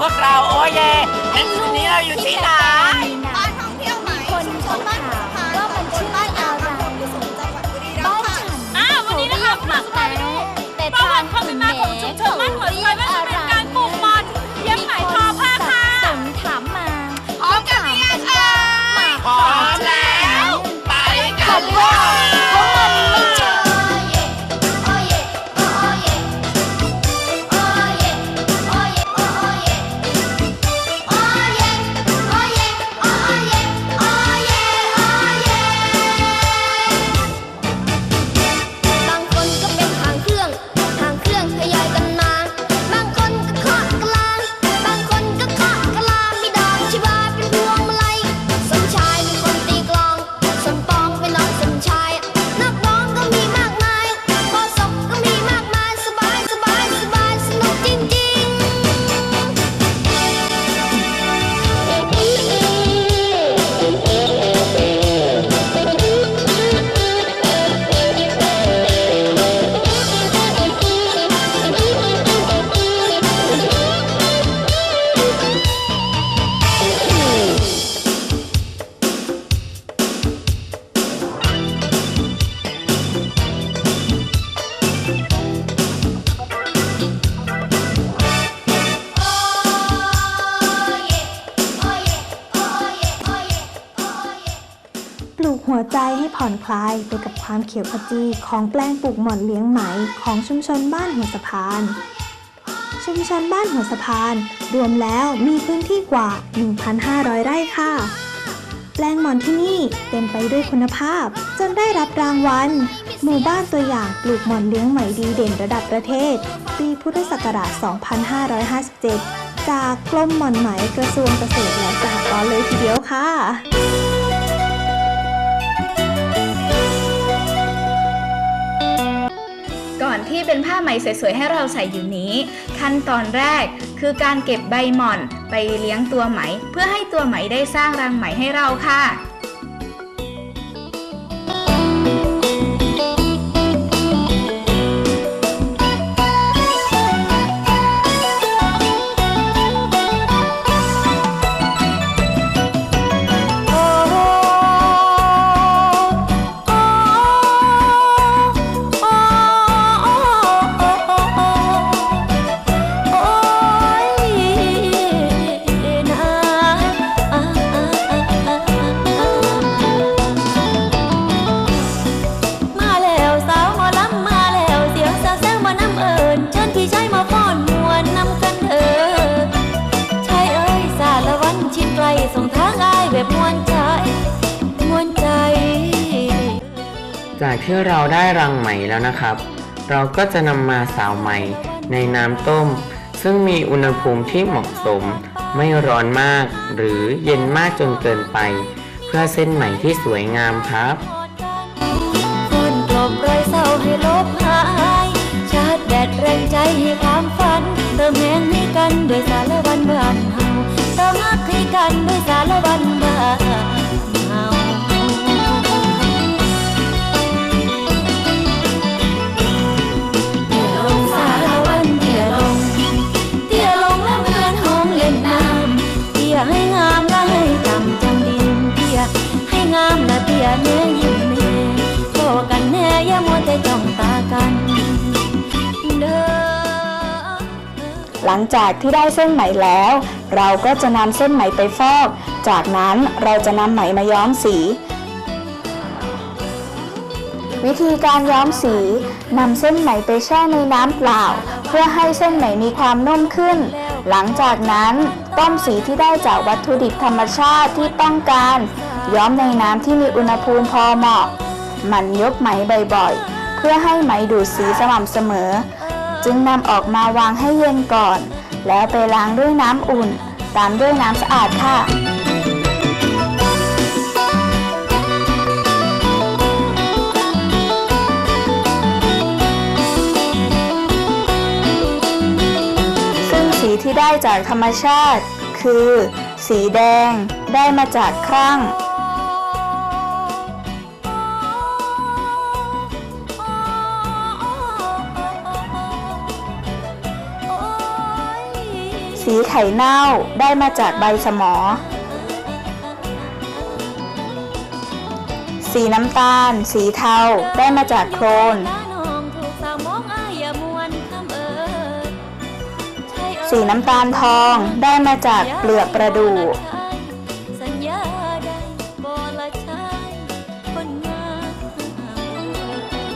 พวกเราโอเย่ในคืนนี้เราอยู่ที่ไหนบ้านท่องเที่ยวไหมคนเขาถามว่ามันชื่ออะไรที่สูงจังหวัดบุรีรับ้ามนย์ค่ะฉันอ้าววันนี้นะคะหลักแต่แต่ประวัติความเป็นมาของชุมชนบ้านหัว หัวใจให้ผ่อนคลายไปกับความเขียวขจีของแปลงปลูกหม่อนเลี้ยงไหมของชุมชนบ้านหัวสะพาน ชุมชนบ้านหัวสะพาน รวมแล้วมีพื้นที่กว่า 1,500 ไร่ค่ะ แปลงหม่อนที่นี่เต็มไปด้วยคุณภาพ จนได้รับรางวัลหมู่บ้านตัวอย่างปลูกหม่อนเลี้ยงไหมดีเด่นระดับประเทศ ปีพุทธศักราช 2557 จากกรมหม่อนไหมกระทรวงเกษตรและสหกรณ์เลยทีเดียวค่ะ ที่เป็นผ้าไหมสวยๆให้เราใส่อยู่นี้ ขั้นตอนแรกคือการเก็บใบหม่อนไปเลี้ยงตัวไหม เพื่อให้ตัวไหมได้สร้างรังไหมให้เราค่ะ ที่เราได้รังไหมแล้วนะครับ เราก็จะนำมาสาวไหมในน้ำต้ม ซึ่งมีอุณหภูมิที่เหมาะสม ไม่ร้อนมากหรือเย็นมากจนเกินไป เพื่อเส้นไหมที่สวยงามครับเติแดดแรงใจให้ความฝัน เติมแหงให้กันด้วยสารวันบ้านเฮาเติมรักให้กันด้วยสารวัน หลังจากที่ได้เส้นไหมแล้ว เราก็จะนำเส้นไหมไปฟอก จากนั้นเราจะนำไหมมาย้อมสี วิธีการย้อมสีนำเส้นไหมไปแช่ในน้ำเปล่า เพื่อให้เส้นไหมมีความนุ่มขึ้น หลังจากนั้นต้มสีที่ได้จากวัตถุดิบธรรมชาติที่ต้องการ ย้อมในน้ำที่มีอุณหภูมิพอเหมาะ มันยกไหมบ่อยๆ เพื่อให้ไหมดูดสีสม่ำเสมอ จึงนำออกมาวางให้เย็นก่อน แล้วไปล้างด้วยน้ำอุ่น ตามด้วยน้ำสะอาดค่ะ ซึ่งสีที่ได้จากธรรมชาติ คือ สีแดงได้มาจากครั่ง สีไข่เน่าได้มาจากใบสมอ สีน้ำตาล สีเทาได้มาจากโคลน สีน้ำตาลทองได้มาจากเปลือกประดู่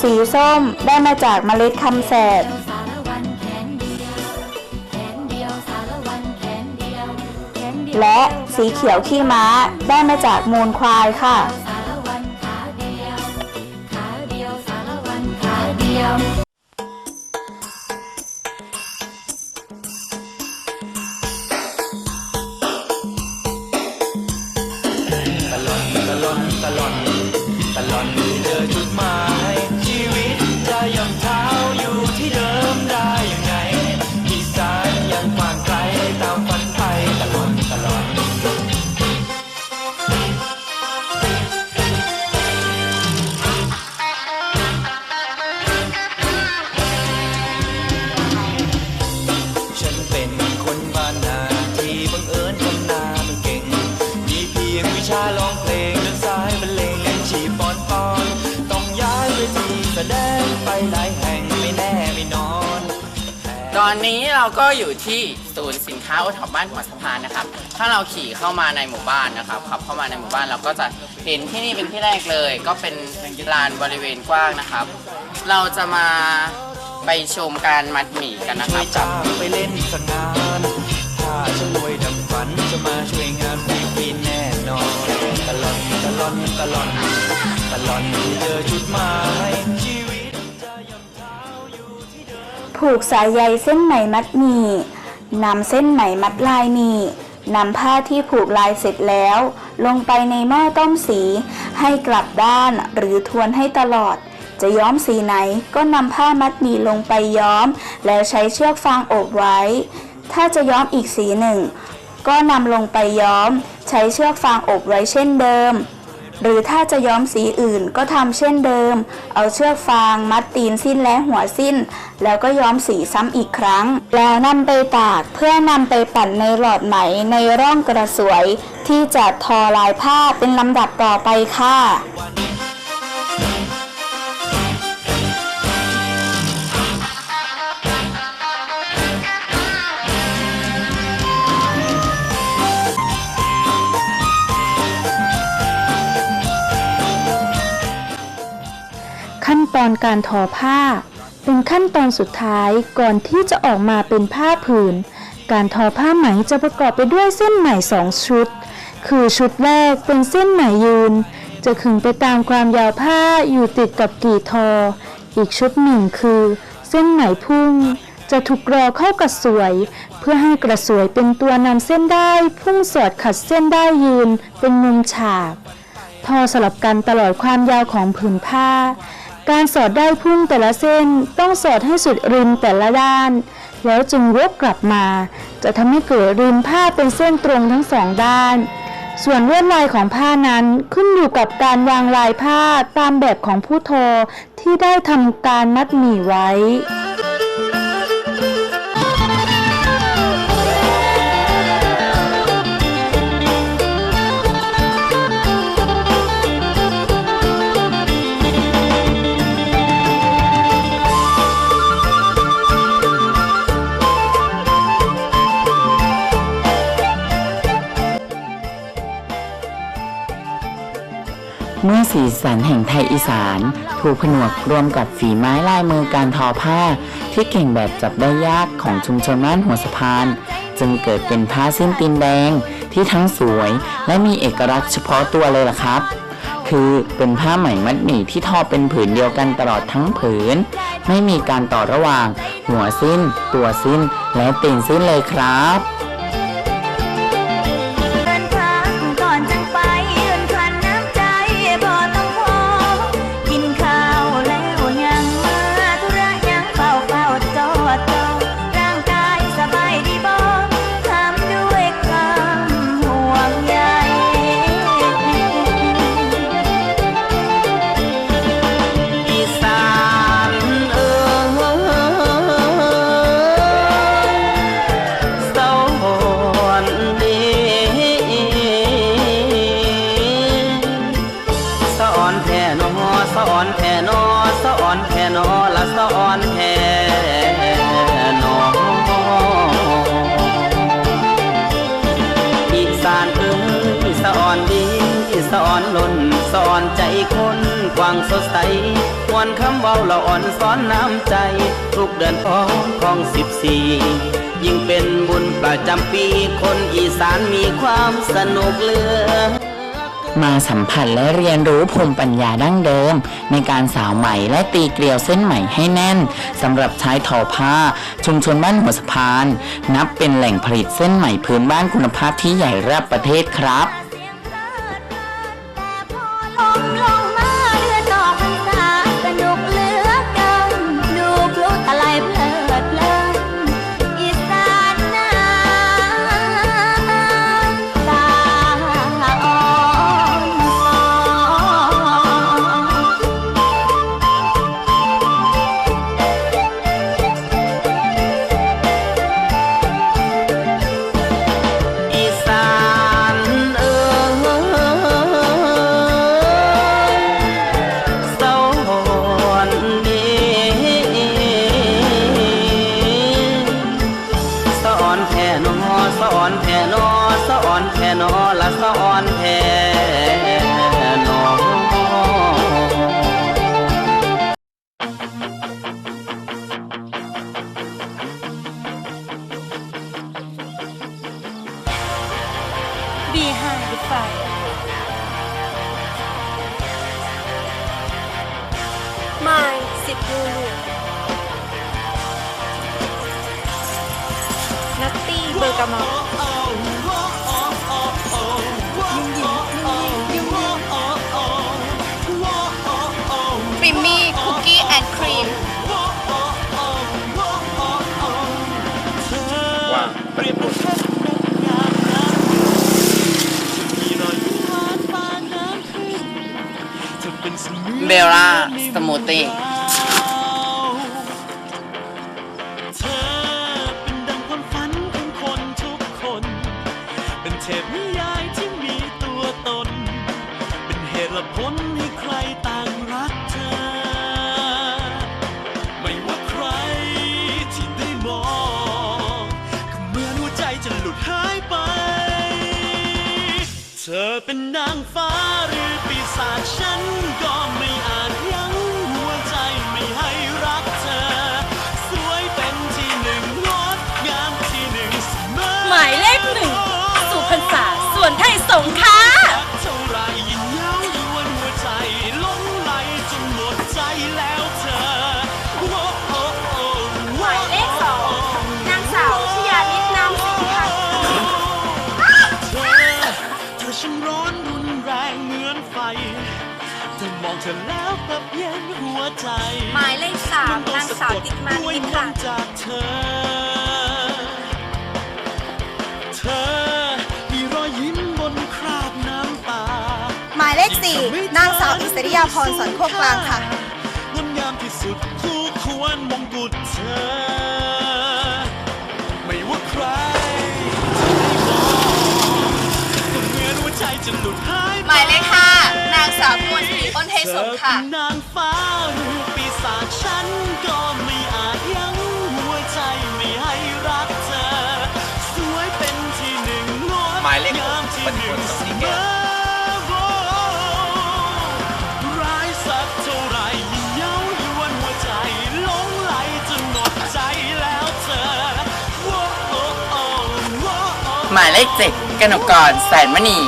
สีส้มได้มาจากเมล็ดคำแสด และสีเขียวขี้ม้าได้มาจากมูลควายค่ะ อนนี้เราก็อยู่ที่ศูนย์สินค้าโอท็อปบ้านหัวสะพานนะครับ ถ้าเราขี่เข้ามาในหมู่บ้านนะครับขับเข้ามาในหมู่บ้านเราก็จะเห็นที่นี่เป็นที่แรกเลย ก็เป็นลานบริเวณกว้างนะครับ เราจะมาไปชมการมัดหมี่กันนะครับจ้างไปเล่นสักงานถ้าฉันรวยดังฝันจะมาช่วยงานฟรีๆแน่นอนตลอนตลอนตลอนตลอนเจอจุดหมายชีว ผูกสายใยเส้นไหมมัดหมี่นำเส้นไหมมัดลายหมี่นำผ้าที่ผูกลายเสร็จแล้ว ลงไปในหม้อต้มสี ให้กลับด้านหรือทวนให้ตลอด จะย้อมสีไหนก็นำผ้ามัดหมี่ลงไปย้อม แล้วใช้เชือกฟางอบไว้ ถ้าจะย้อมอีกสีหนึ่ง ก็นำลงไปย้อม ใช้เชือกฟางอบไว้เช่นเดิม หรือถ้าจะย้อมสีอื่นก็ทำเช่นเดิม เอาเชือกฟางมัดตีนสิ้นและหัวสิ้น แล้วก็ย้อมสีซ้ำอีกครั้ง แล้วนำไปตากเพื่อนำไปปั่นในหลอดไหมในร่องกระสวย ที่จะทอลายผ้าเป็นลำดับต่อไปค่ะ ตอนการทอผ้า เป็นขั้นตอนสุดท้ายก่อนที่จะออกมาเป็นผ้าผืน การทอผ้าไหมจะประกอบไปด้วยเส้นไหมสองชุด คือชุดแรกเป็นเส้นไหมยืน จะขึงไปตามความยาวผ้าอยู่ติดกับกี่ทอ อีกชุดหนึ่งคือ เส้นไหมพุ่ง จะถูกรอเข้ากระสวย เพื่อให้กระสวยเป็นตัวนำเส้นได้พุ่งสอดขัดเส้นได้ยืนเป็นมุมฉากทอสลับกันตลอดความยาวของผืนผ้า การสอดได้พุ่งแต่ละเส้นต้องสอดให้สุดริมแต่ละด้าน แล้วจึงวกกลับมา จะทำให้เกิดริมผ้าเป็นเส้นตรงทั้งสองด้าน ส่วนลวดลายของผ้านั้นขึ้นอยู่กับการวางลายผ้าตามแบบของผู้ทอที่ได้ทำการมัดหมี่ไว้ เมื่อสีสันแห่งไทยอีสาน ถูกผนวกรวมกับฝีไม้ลายมือการทอผ้า ที่เก่งแบบจับได้ยากของชุมชนบ้านหัวสะพาน จึงเกิดเป็นผ้าสิ้นตีนแดงที่ทั้งสวยและมีเอกลักษณ์เฉพาะตัวเลยล่ะครับ คือเป็นผ้าไหมมัดหมี่ที่ทอเป็นผืนเดียวกันตลอดทั้งผืน ไม่มีการต่อระหว่าง หัวสิ้น ตัวสิ้น และตีนสิ้นเลยครับ ดใสมวนคำเว้าละอ่อนสอนน้ำใจ ทุกเดือนพองของสิบสี่ยิ่งเป็นบุญประจำปี คนอีสานมีความสนุกเลือมาสัมผัสและเรียนรู้ภูมิปัญญาดั้งเดิม ในการสาวไหม่และตีเกลียวเส้นไหม่ให้แน่นสำหรับใช้ทอผ้า ชุมชนบ้านหัวสะพาน นับเป็นแหล่งผลิตเส้นไหม่พื้นบ้านคุณภาพที่ใหญ่ระดับประเทศครับ อนแท่นอสะอ่อนแท่นอละสะอ่อน กามอปริมมี่คุกกี้แอนด์ครีมว้าเรียบร้อยเบลล่าสมูทตี้ เทพนิยายที่มีตัวตน เป็นเหตุและผลให้ใครต่างรักเธอ ไม่ว่าใครที่ได้มองก็เหมือนหัวใจจะหลุดหายไป เธอเป็นนางฟ้า งค่ะหมายเลขสองนางสาวชยานิดนามสิงค่ะ เธอช่างร้อนรุนแรงเหมือนไฟเธอมองเธอแล้วแบบเย็นหัวใจหมายเลขสามนางสาวติดมานิดค่ะจากเธอ สาวอิสริยาพรสอนโคกกลางค่ะงดงามที่สุดคู่ควรมงกุฎเธอ ไม่ว่าใครจะได้มองก็เหมือนหัวใจจะหลุดหายหมายเลขห้านางสาวพวนศรีอ้นเทศสงค่ะ นางฟ้าหรือปีศาจฉันก็ไม่อาจยั้งหัวใจไม่ให้รักเธอ สวยเป็นที่หนึ่งงดหมายเลขหกงามที่ปฏิหพนึ่ลงสเสมศรีมแก้ว อ หมายเลขเจ็ดกนกกรแสนมณี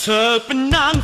เธอเป็นนาง